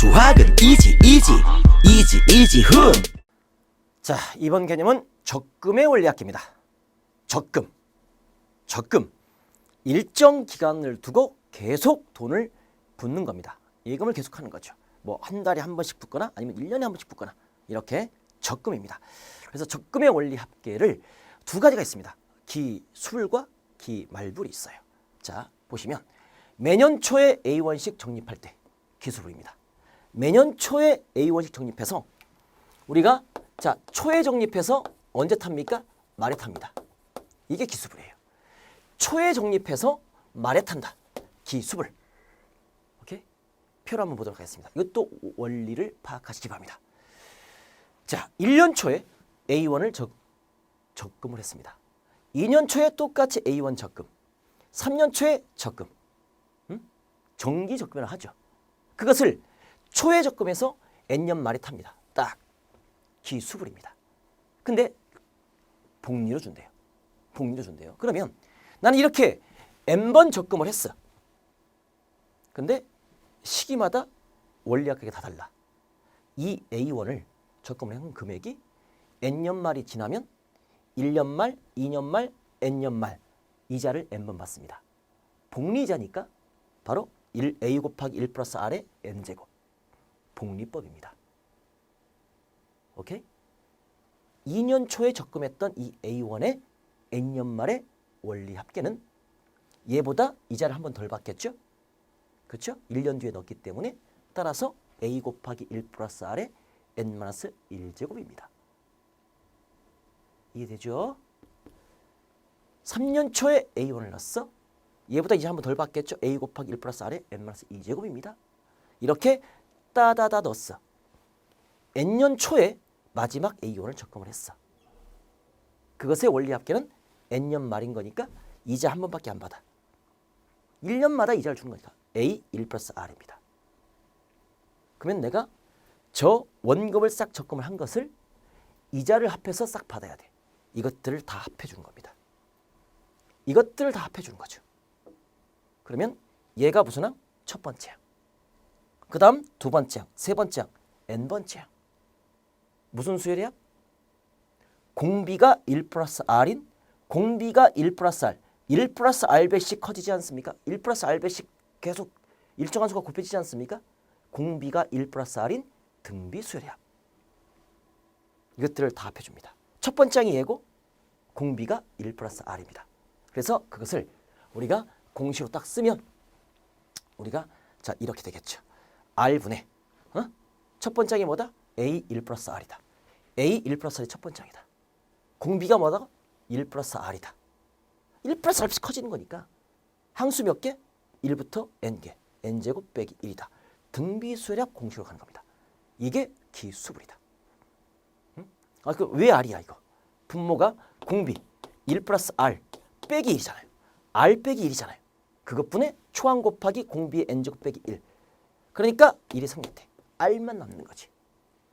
수학은 이지 이지 이지 이지 훈 자, 이번 개념은 적금의 원리학기입니다. 적금. 적금. 일정 기간을 두고 계속 돈을 붓는 겁니다. 예금을 계속하는 거죠. 뭐 한 달에 한 번씩 붓거나 아니면 1년에 한 번씩 붓거나 이렇게 적금입니다. 그래서 적금의 원리 합계를 두 가지가 있습니다. 기술과 기말불이 있어요. 자, 보시면 매년 초에 A1식 적립할 때 기술입니다. 매년 초에 A1식 적립해서 우리가 자 초에 적립해서 언제 탑니까? 말에 탑니다. 이게 기수불이에요. 초에 적립해서 말에 탄다. 기수불. 오케이? 표를 한번 보도록 하겠습니다. 이것도 원리를 파악하시기 바랍니다. 자, 1년 초에 A1을 적, 적금을 했습니다. 2년 초에 똑같이 A1 적금. 3년 초에 적금. 음? 정기 적금을 하죠. 그것을 초에 적금해서 N년 말에 탑니다. 딱 기수불입니다. 근데 복리로 준대요. 복리로 준대요. 그러면 나는 이렇게 n번 적금을 했어. 근데 시기마다 원리학하게 다 달라. 이 A1을 적금을 한 금액이 n년 말이 지나면 1년 말, 2년 말, n년 말 이자를 n번 받습니다. 복리자니까 바로 1, A 곱하기 1 플러스 R의 n제곱. 복리법입니다. 오케이? 2년 초에 적금했던 이 A1의 N년 말의 원리 합계는 얘보다 이자를 한 번 덜 받겠죠? 그렇죠? 1년 뒤에 넣었기 때문에 따라서 A 곱하기 1 플러스 R의 N 마이너스 1제곱입니다. 이해되죠? 3년 초에 A1을 넣었어. 얘보다 이자 한번 덜 받겠죠? A 곱하기 1 플러스 R의 N 마이너스 2제곱입니다. 이렇게 따다다 넣었어. N년 초에 마지막 A1을 적금을 했어. 그것의 원리 합계는 N년 말인 거니까 이자 한 번밖에 안 받아. 1년마다 이자를 주는 거니까 A 1 플러스 R입니다. 그러면 내가 저 원금을 싹 적금을 한 것을 이자를 합해서 싹 받아야 돼. 이것들을 다 합해 주는 겁니다. 이것들을 다 합해 주는 거죠. 그러면 얘가 무슨 항? 첫 번째 항. 그 다음 두 번째 항, 세 번째 항, n번째 항. 무슨 수열이야? 공비가 1 플러스 R인 공비가 1 플러스 R 1 플러스 R 배씩 커지지 않습니까? 1 플러스 R 배씩 계속 일정한 수가 곱해지지 않습니까? 공비가 1 플러스 R인 등비 수열이야. 이것들을 다 합해줍니다. 첫 번째 항이 얘고 공비가 1 플러스 R입니다. 그래서 그것을 우리가 공식으로 딱 쓰면 우리가 자 이렇게 되겠죠. R분의 어? 첫 번째 항이 뭐다? A 1 플러스 R이다. A 1 플러스 R이 첫 번째 항이다. 공비가 뭐다? 1 플러스 R이다. 1 플러스 R씩 커지는 거니까 항수 몇 개? 1부터 n개. n제곱 빼기 1이다. 등비수열합 공식으로 가는 겁니다. 이게 기수불이다. 응? 아, 그 왜 R이야 이거? 분모가 공비 1 플러스 R 빼기 1이잖아요. R 빼기 1이잖아요. 그것분의 초항 곱하기 공비의 n제곱 빼기 1. 그러니까 1이 성립돼. R만 남는 거지.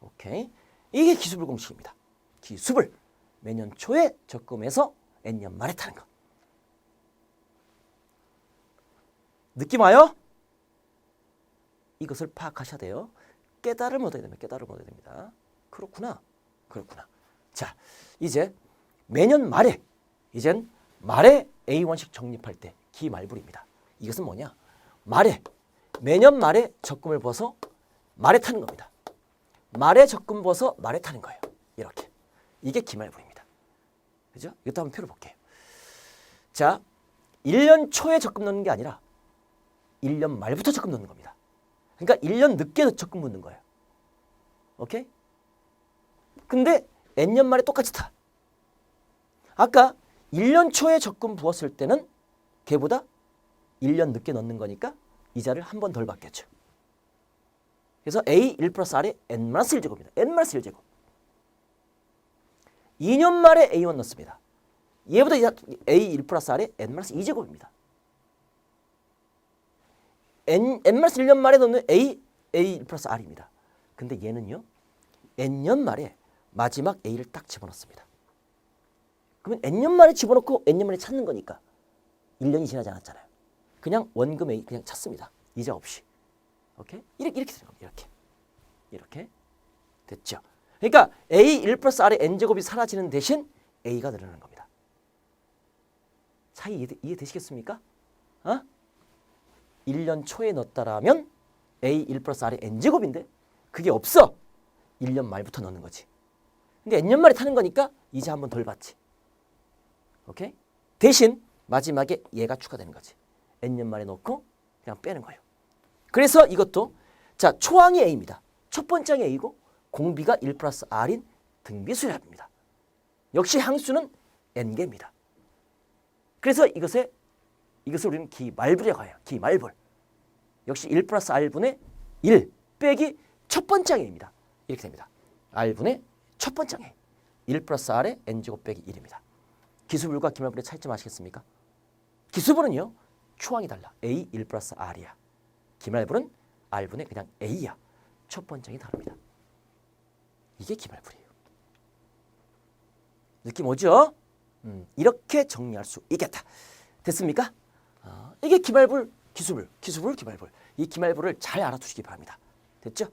오케이. 이게 기수불 공식입니다. 기수불. 매년 초에 적금해서 N년 말에 타는 거. 느낌 와요? 이것을 파악하셔야 돼요. 깨달음을 얻어야 됩니다. 깨달음을 얻어야 됩니다. 그렇구나. 그렇구나. 자, 이제 매년 말에 이젠 말에 A1식 적립할 때 기말불입니다. 이것은 뭐냐? 말에 매년 말에 적금을 벗어 말에 타는 겁니다. 말에 적금 벗어 말에 타는 거예요. 이렇게. 이게 기말불입니다. 그죠? 이것도 한번 표를 볼게요. 자, 1년 초에 적금 넣는 게 아니라 1년 말부터 적금 넣는 겁니다. 그러니까 1년 늦게 적금 묻는 거예요. 오케이? 근데 N년 말에 똑같이 타. 아까 1년 초에 적금 부었을 때는 걔보다 1년 늦게 넣는 거니까 이자를 한 번 덜 받겠죠. 그래서 A 1 플러스 R의 N 마이너스 1제곱입니다. N 마이너스 1제곱. 2년 말에 A1 넣습니다. 얘보다 A 1 플러스 R의 N 마이너스 2제곱입니다. N, 마이너스 1년 말에 넣는 A, A 1 플러스 R입니다. 근데 얘는요. N년 말에 마지막 A를 딱 집어넣습니다. 그러면 N년 만에 집어넣고 N년 만에 찾는 거니까 1년이 지나지 않았잖아요. 그냥 원금 A 그냥 찾습니다. 이자 없이. 오케이? 이렇게 이렇게 되는 겁니다. 이렇게. 이렇게 됐죠. 그러니까 A 1 플러스 R의 N제곱이 사라지는 대신 A가 늘어나는 겁니다. 차이 이해, 이해 되시겠습니까? 어? 1년 초에 넣었다라면 A 1 플러스 R의 N제곱인데 그게 없어. 1년 말부터 넣는 거지. 근데 N년 말에 타는 거니까 이제 한번 덜 받지. 오케이? 대신 마지막에 얘가 추가되는 거지. N년 말에 넣고 그냥 빼는 거예요. 그래서 이것도 자 초항이 A입니다. 첫 번째 항이 A고 공비가 1 플러스 R인 등비수랍입니다. 역시 항수는 N개입니다. 그래서 이것에 이것을 우리는 기말불이라고 해요. 기말불. 역시 1 플러스 R분의 1 빼기 첫 번째 항입니다. 이렇게 됩니다. R분의 첫 번째 항. 1 플러스 R의 N제곱 빼기 1입니다. 기수불과 기말불의 차이점 아시겠습니까? 기수불은요. 초항이 달라. A 1 플러스 R이야. 기말불은 R분의 그냥 A야. 첫 번째 항이 다릅니다. 이게 기말불이에요. 느낌 오죠? 음, 이렇게 정리할 수 있겠다. 됐습니까? 어, 이게 기말불, 기수불, 기수불, 기말불. 이 기말불을 잘 알아두시기 바랍니다. 됐죠?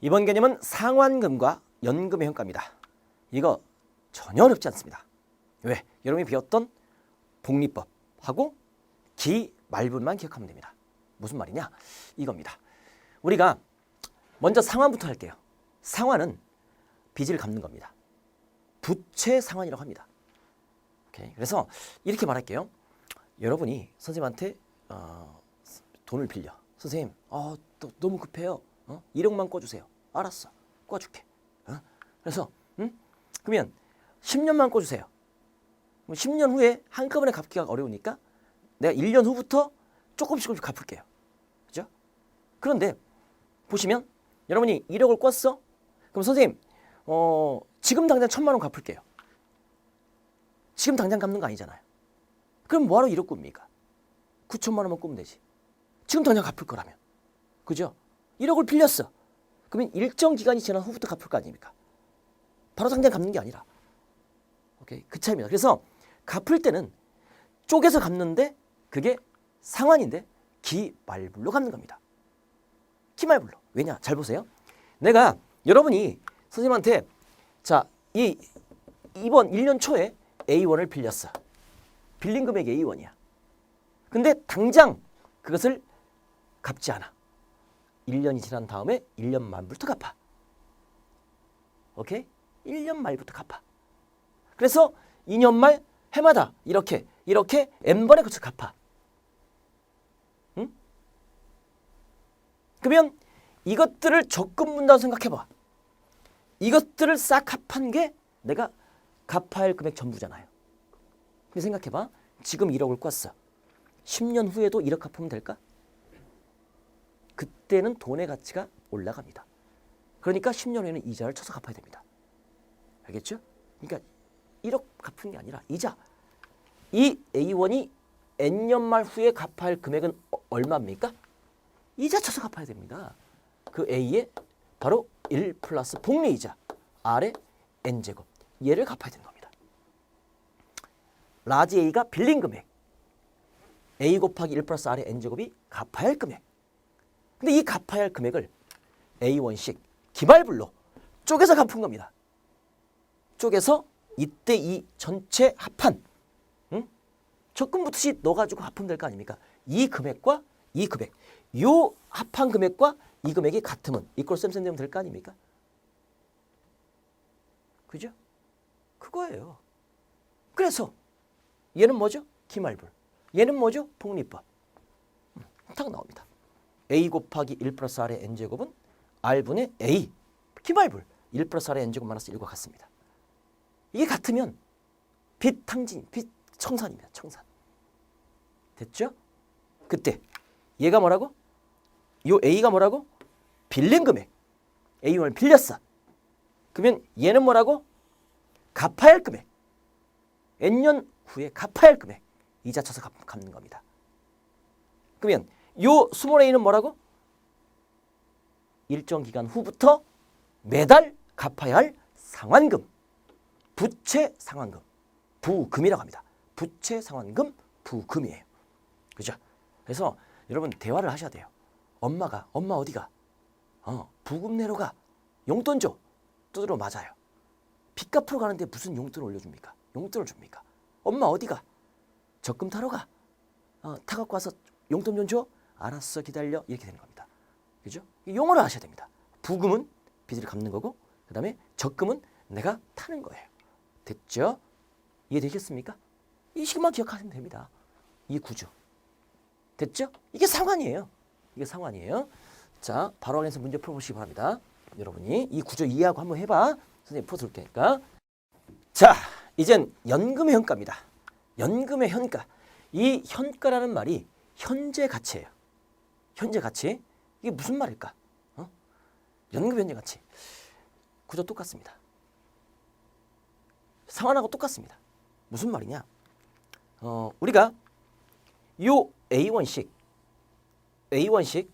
이번 개념은 상환금과 연금의 형가입니다. 이거 전혀 어렵지 않습니다. 왜? 여러분이 배웠던 복리법하고 기 말분만 기억하면 됩니다. 무슨 말이냐? 이겁니다. 우리가 먼저 상환부터 할게요. 상환은 빚을 갚는 겁니다. 부채 상환이라고 합니다. 오케이. 그래서 이렇게 말할게요. 여러분이 선생님한테 어, 돈을 빌려. 선생님, 어, 또 너무 급해요. 어? 1억만 꿔주세요. 알았어. 꿔줄게. 어? 그래서, 응? 그러면 10년만 꿔주세요. 그럼 10년 후에 한꺼번에 갚기가 어려우니까 내가 1년 후부터 조금씩 조금씩 갚을게요. 그죠? 그런데 보시면 여러분이 1억을 꿨어? 그럼 선생님, 어, 지금 당장 천만 원 갚을게요. 지금 당장 갚는 거 아니잖아요. 그럼 뭐하러 1억 꿉니까? 9천만 원만 꾸면 되지. 지금 당장 갚을 거라면. 그죠? 1억을 빌렸어. 그러면 일정 기간이 지난 후부터 갚을 거 아닙니까? 바로 당장 갚는 게 아니라. 오케이. 그 차이입니다. 그래서 갚을 때는 쪼개서 갚는데 그게 상환인데 기말불로 갚는 겁니다. 기말불로. 왜냐? 잘 보세요. 내가 여러분이 선생님한테 자, 이 이번 1년 초에 A1을 빌렸어. 빌린 금액이 A1이야. 근데 당장 그것을 갚지 않아. 1년이 지난 다음에 1년 말부터 갚아. 오케이? 1년 말부터 갚아. 그래서 2년 말 해마다 이렇게 이렇게 n번에 거쳐 갚아. 응? 그러면 이것들을 적금 문다고 생각해 봐. 이것들을 싹 합한 게 내가 갚아야 할 금액 전부잖아요. 근데 생각해 봐. 지금 1억을 꿨어. 10년 후에도 1억 갚으면 될까? 그때는 돈의 가치가 올라갑니다. 그러니까 10년 후에는 이자를 쳐서 갚아야 됩니다. 알겠죠? 그러니까 1억 갚은 게 아니라 이자. 이 A1이 N년 말 후에 갚아야 할 금액은 어- 얼마입니까? 이자 쳐서 갚아야 됩니다. 그 A의 바로 1 플러스 복리이자 R의 N제곱 얘를 갚아야 되는 겁니다. 라지 A가 빌린 금액 A 곱하기 1 플러스 R의 N제곱이 갚아야 할 금액 근데 이 갚아야 할 금액을 A1씩 기말불로 쪼개서 갚은 겁니다. 쪼개서 이때 이 전체 합한 응? 적금부터시 넣어가지고 합하면 될 거 아닙니까? 이 금액과 이 금액 요 합한 금액과 이 금액이 같으면 이꼴 쌤쌤 되면 될 거 아닙니까? 그죠? 그거예요. 그래서 얘는 뭐죠? 기말불. 얘는 뭐죠? 복리법. 음, 딱 나옵니다. A 곱하기 1 플러스 r의 n제곱은 r분의 a 기말불 1 플러스 r의 n제곱 마이너스 1과 같습니다. 이게 같으면 빚 탕진, 빚 청산입니다. 청산. 됐죠? 그때 얘가 뭐라고? 요 a가 뭐라고? 빌린 금액. a1을 빌렸어. 그러면 얘는 뭐라고? 갚아야 할 금액. n년 후에 갚아야 할 금액. 이자 쳐서 갚, 갚는 겁니다. 그러면 요 스몰 a는 뭐라고? 일정 기간 후부터 매달 갚아야 할 상환금. 부채 상환금. 부금이라고 합니다. 부채 상환금 부금이에요. 그죠? 그래서 여러분 대화를 하셔야 돼요. 엄마가 엄마 어디가? 어, 부금 내러 가. 용돈 줘. 두드려 맞아요. 빚 갚으러 가는데 무슨 용돈을 올려줍니까? 용돈을 줍니까? 엄마 어디가? 적금 타러 가. 어, 타 갖고 와서 용돈 좀 줘. 알았어 기다려. 이렇게 되는 겁니다. 그죠? 용어를 아셔야 됩니다. 부금은 빚을 갚는 거고 그 다음에 적금은 내가 타는 거예요. 됐죠? 이해되셨습니까? 이 식만 기억하시면 됩니다. 이 구조. 됐죠? 이게 상환이에요. 이게 상환이에요. 자, 바로 확인해서 문제 풀어보시기 바랍니다. 여러분이 이 구조 이해하고 한번 해봐. 선생님 풀어줄 테니까. 자, 이젠 연금의 현가입니다. 연금의 현가. 이 현가라는 말이 현재 가치예요. 현재 가치. 이게 무슨 말일까? 어? 연금 현재 가치. 구조 똑같습니다. 상환하고 똑같습니다. 무슨 말이냐? 어, 우리가 요 A1씩 A1씩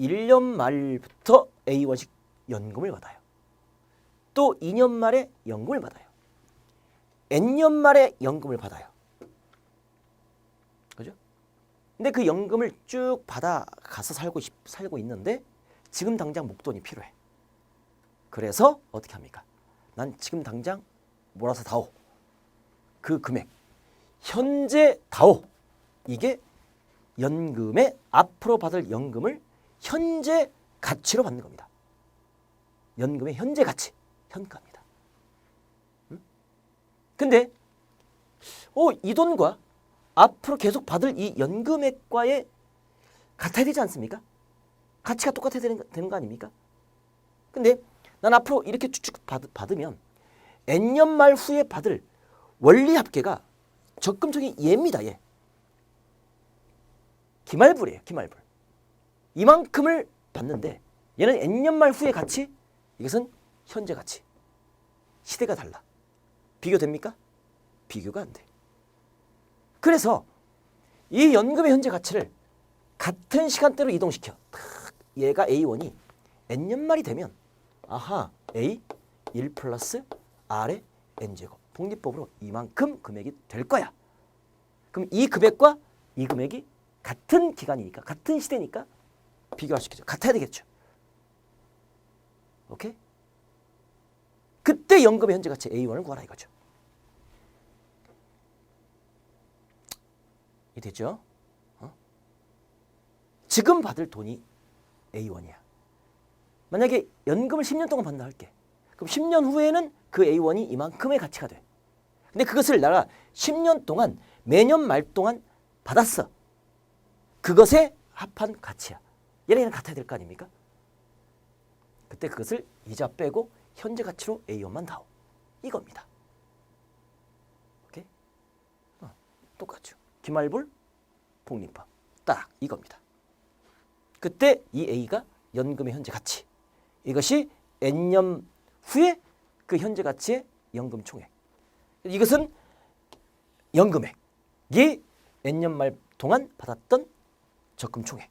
1년 말부터 A1씩 연금을 받아요. 또 2년 말에 연금을 받아요. N년 말에 연금을 받아요. 그죠? 근데 그 연금을 쭉 받아 가서 살고 싶, 살고 있는데 지금 당장 목돈이 필요해. 그래서 어떻게 합니까? 난 지금 당장 몰아서 다오. 그 금액 현재 다오. 이게 연금의 앞으로 받을 연금을 현재 가치로 받는 겁니다. 연금의 현재 가치, 현가입니다. 음? 근데 어, 이 돈과 앞으로 계속 받을 이 연금액과의 같아야 되지 않습니까? 가치가 똑같아야 되는, 거- 되는 거 아닙니까? 근데 난 앞으로 이렇게 쭉쭉 받, 받으면 N년 말 후에 받을 원리 합계가 적금총이 얘입니다. 얘. 기말불이에요. 기말불. 이만큼을 받는데 얘는 N년 말 후의 가치 이것은 현재 가치. 시대가 달라. 비교됩니까? 비교가 안 돼. 그래서 이 연금의 현재 가치를 같은 시간대로 이동시켜. 탁, 얘가 A1이 N년 말이 되면 아하 A 1 플러스 R의 N제곱 복리법으로 이만큼 금액이 될 거야. 그럼 이 금액과 이 금액이 같은 기간이니까 같은 시대니까 비교할 수 있겠죠. 같아야 되겠죠. 오케이? 그때 연금의 현재 가치 A1을 구하라 이거죠. 됐죠? 어? 지금 받을 돈이 A1이야. 만약에 연금을 10년 동안 받는다 할게. 그럼 10년 후에는 그 A1이 이만큼의 가치가 돼. 근데 그것을 내가 10년 동안 매년 말 동안 받았어. 그것에 합한 가치야. 얘네는 같아야 될 거 아닙니까? 그때 그것을 이자 빼고 현재 가치로 A1만 다오. 이겁니다. 오케이? 어, 똑같죠. 기말불, 복리법. 딱 이겁니다. 그때 이 A가 연금의 현재 가치. 이것이 N년 후에 그 현재 가치의 연금 총액. 이것은 연금액이 N년 말 동안 받았던 적금 총액.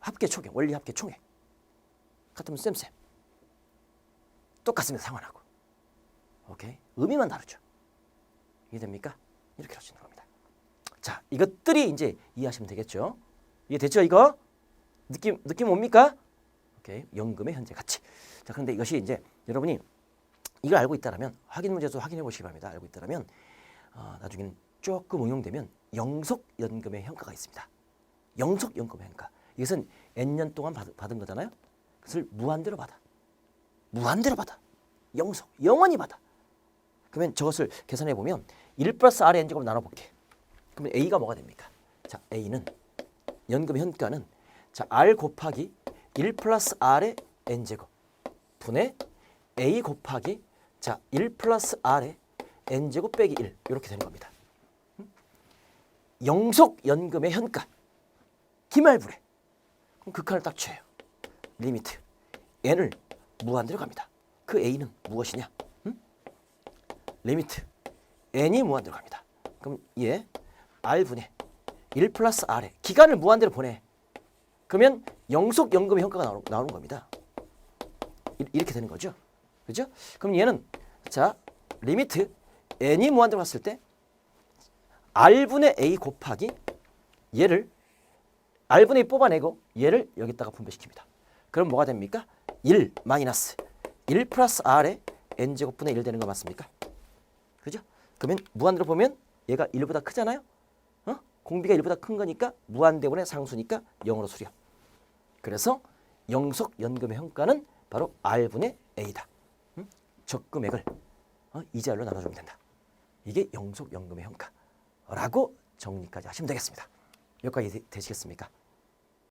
합계 총액, 원리 합계 총액. 같으면 쌤쌤. 똑같습니다. 상환하고. 오케이. 의미만 다르죠. 이해됩니까? 이렇게 있는 겁니다. 자, 이것들이 이제 이해하시면 되겠죠. 이해 됐죠, 이거? 느낌 느낌 옵니까? 오케이. 연금의 현재 가치. 자, 그런데 이것이 이제 여러분이 이걸 알고 있다라면 확인 문제도 확인해 보시기 바랍니다. 알고 있다라면 어, 나중에는 조금 응용되면 영속 연금의 현가가 있습니다. 영속 연금의 현가. 이것은 N년 동안 받, 받은 거잖아요. 그것을 무한대로 받아. 무한대로 받아. 영속. 영원히 받아. 그러면 저것을 계산해 보면 1 플러스 R의 N제곱으로 나눠 볼게. 그러면 A가 뭐가 됩니까? 자, A는 연금의 현가는 자, R 곱하기 1 플러스 R의 N제곱 분의 A 곱하기 자, 1 플러스 R의 N제곱 빼기 1 이렇게 되는 겁니다. 음? 영속 연금의 현가 기말불에 그럼 극한을 딱 쳐요. 리미트 n을 무한대로 갑니다. 그 a는 무엇이냐? 음? 리미트 n이 무한대로 갑니다. 그럼 얘 r 분의 1 플러스 r에 기간을 무한대로 보내. 그러면 영속 연금의 현가가 나오, 나오는 겁니다. 이- 이렇게 되는 거죠. 그죠? 그럼 얘는 자 리미트 n이 무한대로 갔을 때 r분의 a 곱하기 얘를 r분의 2 뽑아내고 얘를 여기다가 분배시킵니다. 그럼 뭐가 됩니까? 1 마이너스 1 플러스 r의 n제곱분의 1 되는 거 맞습니까? 그죠? 그러면 무한대로 보면 얘가 1보다 크잖아요? 어? 공비가 1보다 큰 거니까 무한대분의 상수니까 0으로 수렴. 그래서 영속 연금의 현가는 바로 r분의 a다. 음? 적금액을 어? 이자율로 나눠주면 된다. 이게 영속 연금의 현가라고 정리까지 하시면 되겠습니다. 여기까지 되- 되시겠습니까?